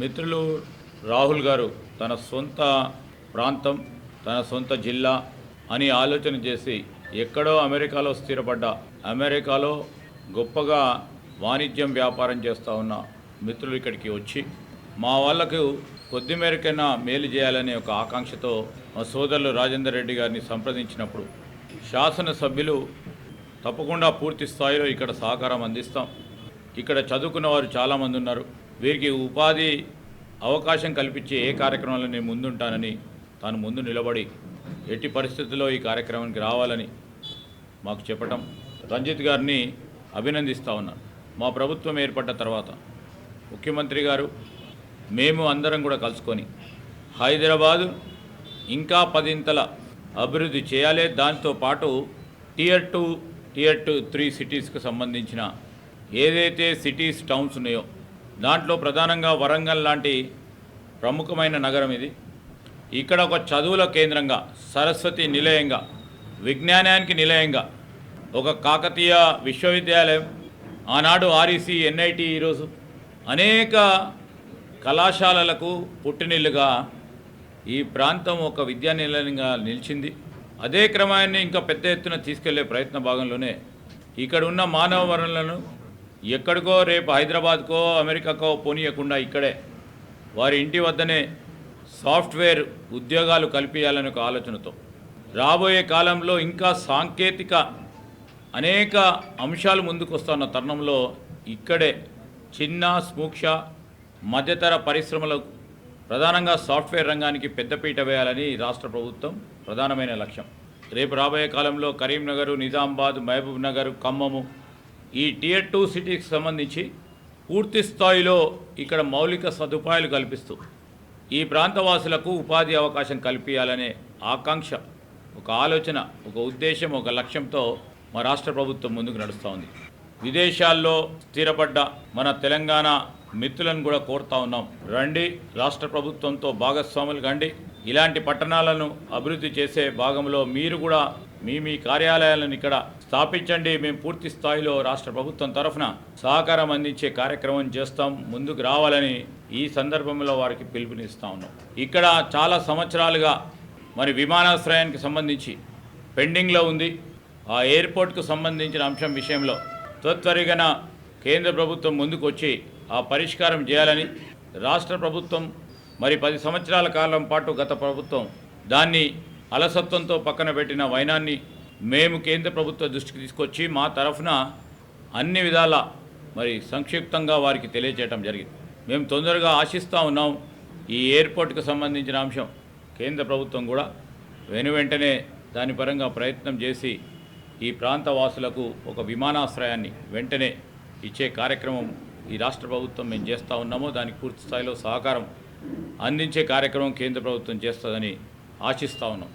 మిత్రులు రాహుల్ గారు తన సొంత ప్రాంతం తన సొంత జిల్లా అని ఆలోచన చేసి ఎక్కడో అమెరికాలో స్థిరపడ్డ అమెరికాలో గొప్పగా వాణిజ్యం వ్యాపారం చేస్తూ ఉన్న మిత్రులు ఇక్కడికి వచ్చి మా వాళ్ళకు కొద్ది మేరకైనా మేలు చేయాలనే ఒక ఆకాంక్షతో మా సోదరులు రాజేందర్ రెడ్డి గారిని సంప్రదించినప్పుడు శాసనసభ్యులు తప్పకుండా పూర్తి స్థాయిలో ఇక్కడ సహకారం అందిస్తాం. ఇక్కడ చదువుకున్న వారు చాలామంది ఉన్నారు. వీరికి ఉపాధి అవకాశం కల్పించే ఏ కార్యక్రమంలో నేను ముందుంటానని తాను ముందు నిలబడి ఎట్టి పరిస్థితుల్లో ఈ కార్యక్రమానికి రావాలని మాకు చెప్పటం రంజిత్ గారిని అభినందిస్తూ ఉన్నాను మా ప్రభుత్వం ఏర్పడ్డ తర్వాత ముఖ్యమంత్రి గారు మేము అందరం కూడా కలుసుకొని హైదరాబాదు ఇంకా పదింతల అభివృద్ధి చేయాలి. దాంతో పాటు tier two tier two three సిటీస్కు సంబంధించిన ఏదైతే సిటీస్ టౌన్స్ ఉన్నాయో దాంట్లో ప్రధానంగా వరంగల్ లాంటి ప్రముఖమైన నగరం ఇది. ఇక్కడ ఒక చదువుల కేంద్రంగా సరస్వతి నిలయంగా విజ్ఞానానికి నిలయంగా ఒక కాకతీయ విశ్వవిద్యాలయం ఆనాడు ఆర్ఈసి ఎన్ఐటి ఈరోజు అనేక కళాశాలలకు పుట్టినిల్లుగా ఈ ప్రాంతం ఒక విద్యా నిలయంగా నిలిచింది. అదే క్రమాన్ని ఇంకా పెద్ద ఎత్తున తీసుకెళ్ళే ప్రయత్న భాగంలోనే ఇక్కడ ఉన్న మానవ వనరులను ఎక్కడికో రేపు హైదరాబాద్కో అమెరికాకో పోనీయకుండా ఇక్కడే వారి ఇంటి వద్దనే సాఫ్ట్వేర్ ఉద్యోగాలు కల్పించాలనే ఒక ఆలోచనతో. రాబోయే కాలంలో ఇంకా సాంకేతిక అనేక అంశాలు ముందుకు వస్తున్న తరుణంలో ఇక్కడే చిన్న సూక్ష మధ్యతర పరిశ్రమలకు ప్రధానంగా సాఫ్ట్వేర్ రంగానికి పెద్దపీట వేయాలని రాష్ట్ర ప్రభుత్వం ప్రధానమైన లక్ష్యం. రేపు రాబోయే కాలంలో కరీంనగర్ నిజామాబాద్ మహబూబ్ నగర్ ఖమ్మము ఈ టియర్ టూ సిటీకి సంబంధించి పూర్తి స్థాయిలో ఇక్కడ మౌలిక సదుపాయాలు కల్పిస్తూ ఈ ప్రాంతవాసులకు ఉపాధి అవకాశం కల్పించాలనే ఆకాంక్ష ఒక ఆలోచన ఒక ఉద్దేశం ఒక లక్ష్యంతో మా రాష్ట్ర ప్రభుత్వం ముందుకు నడుస్తూ ఉంది. విదేశాల్లో స్థిరపడ్డ మన తెలంగాణ మిత్రులను కూడా కోరుతా ఉన్నాం. రండి రాష్ట్ర ప్రభుత్వంతో భాగస్వాములు కండి. ఇలాంటి పట్టణాలను అభివృద్ధి చేసే భాగంలో మీరు కూడా మీ మీ కార్యాలయాలను ఇక్కడ స్థాపించండి. మేము పూర్తి స్థాయిలో రాష్ట్ర ప్రభుత్వం తరఫున సహకారం అందించే కార్యక్రమం చేస్తాం. ముందుకు రావాలని ఈ సందర్భంలో వారికి పిలుపునిస్తా ఉన్నాం. ఇక్కడ చాలా సంవత్సరాలుగా మరి విమానాశ్రయానికి సంబంధించి పెండింగ్లో ఉంది. ఆ ఎయిర్పోర్ట్కు సంబంధించిన అంశం విషయంలో త్వరితగన కేంద్ర ప్రభుత్వం ముందుకు వచ్చి ఆ పరిష్కారం చేయాలని రాష్ట్ర ప్రభుత్వం మరి పది సంవత్సరాల కాలం పాటు గత ప్రభుత్వం దాన్ని అలసత్వంతో పక్కన పెట్టిన వైనాన్ని మేము కేంద్ర ప్రభుత్వ దృష్టికి తీసుకొచ్చి మా తరఫున అన్ని విధాల మరి సంక్షిప్తంగా వారికి తెలియజేయడం జరిగింది. మేము తొందరగా ఆశిస్తూ ఉన్నాం. ఈ ఎయిర్పోర్ట్కి సంబంధించిన అంశం కేంద్ర ప్రభుత్వం కూడా వెను వెంటనే దాని పరంగా ప్రయత్నం చేసి ఈ ప్రాంత వాసులకు ఒక విమానాశ్రయాన్ని వెంటనే ఇచ్చే కార్యక్రమం ఈ రాష్ట్ర ప్రభుత్వం మేము చేస్తూ ఉన్నామో దానికి పూర్తి స్థాయిలో సహకారం అందించే కార్యక్రమం కేంద్ర ప్రభుత్వం చేస్తుందని ఆశిస్తూ ఉన్నాం.